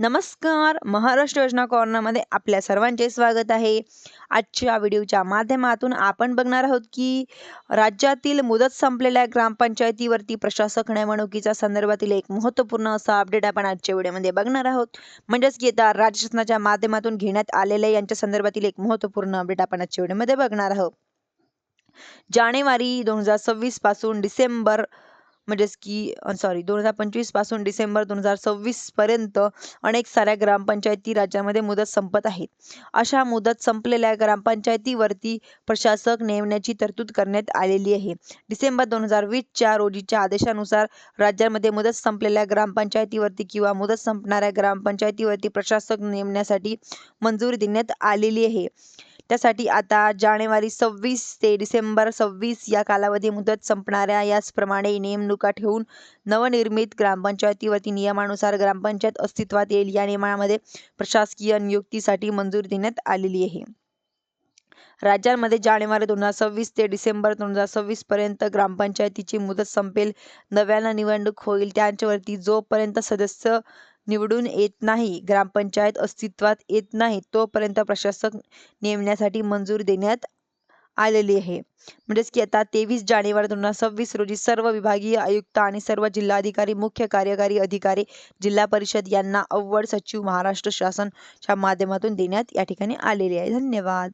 नमस्कार. महाराष्ट्र योजना कॉर्नरमध्ये आपल्या सर्वांचे स्वागत आहे. आजच्या व्हिडिओच्या माध्यमातून आपण बघणार आहोत की राज्यातील मुदत संपलेल्या ग्रामपंचायतीवरती प्रशासक नेमणुकीच्या संदर्भातील एक महत्त्वपूर्ण असा अपडेट आपण आजच्या व्हिडिओमध्ये बघणार आहोत. म्हणजेच की येत्या राज्य शासनाच्या माध्यमातून घेण्यात आलेल्या यांच्या संदर्भातील एक महत्त्वपूर्ण अपडेट आपण आजच्या व्हिडिओमध्ये बघणार आहोत. जानेवारी दोन हजार सव्वीसपासून डिसेंबर म्हणजेच की सॉरी दोन हजार पंचवीसपासून डिसेंबर दोन हजार सव्वीस पर्यंत अनेक साऱ्या ग्रामपंचायती राज्यामध्ये मुदत संपत आहेत. अशा मुदत संपलेल्या ग्रामपंचायतीवरती प्रशासक नेमण्याची तरतूद करण्यात आलेली आहे. डिसेंबर दोन हजार वीसच्या रोजीच्या आदेशानुसार राज्यामध्ये मुदत संपलेल्या ग्रामपंचायतीवरती किंवा मुदत संपणाऱ्या ग्रामपंचायतीवरती प्रशासक नेमण्यासाठी मंजुरी देण्यात आलेली आहे. त्यासाठी आता जानेवारी सव्वीस ते डिसेंबर सव्वीस या कालावधी मुदत संपणाऱ्या याचप्रमाणे नेमणुका ठेवून नवनिर्मित ग्रामपंचायतीवरती नियमानुसार ग्रामपंचायत अस्तित्वात येईल. या नियमामध्ये प्रशासकीय नियुक्तीसाठी मंजुरी देण्यात आलेली आहे. राज्यांमध्ये जानेवारी दोन हजार सव्वीस ते डिसेंबर दोन हजार सव्वीस पर्यंत ग्रामपंचायतीची मुदत संपेल. नव्यानं निवडणूक होईल. त्यांच्यावरती जोपर्यंत सदस्य निवडून येत नाही ग्रामपंचायत अस्तित्वात येत नाही तोपर्यंत प्रशासक नेमण्यासाठी मंजूर देण्यात आलेली आहे. म्हणजेच की आता तेवीस जानेवारी दोन हजार सव्वीस रोजी सर्व विभागीय आयुक्त आणि सर्व जिल्हाधिकारी मुख्य कार्यकारी अधिकारी जिल्हा परिषद यांना अव्वल सचिव महाराष्ट्र शासनच्या माध्यमातून देण्यात या ठिकाणी आलेले आहे. धन्यवाद.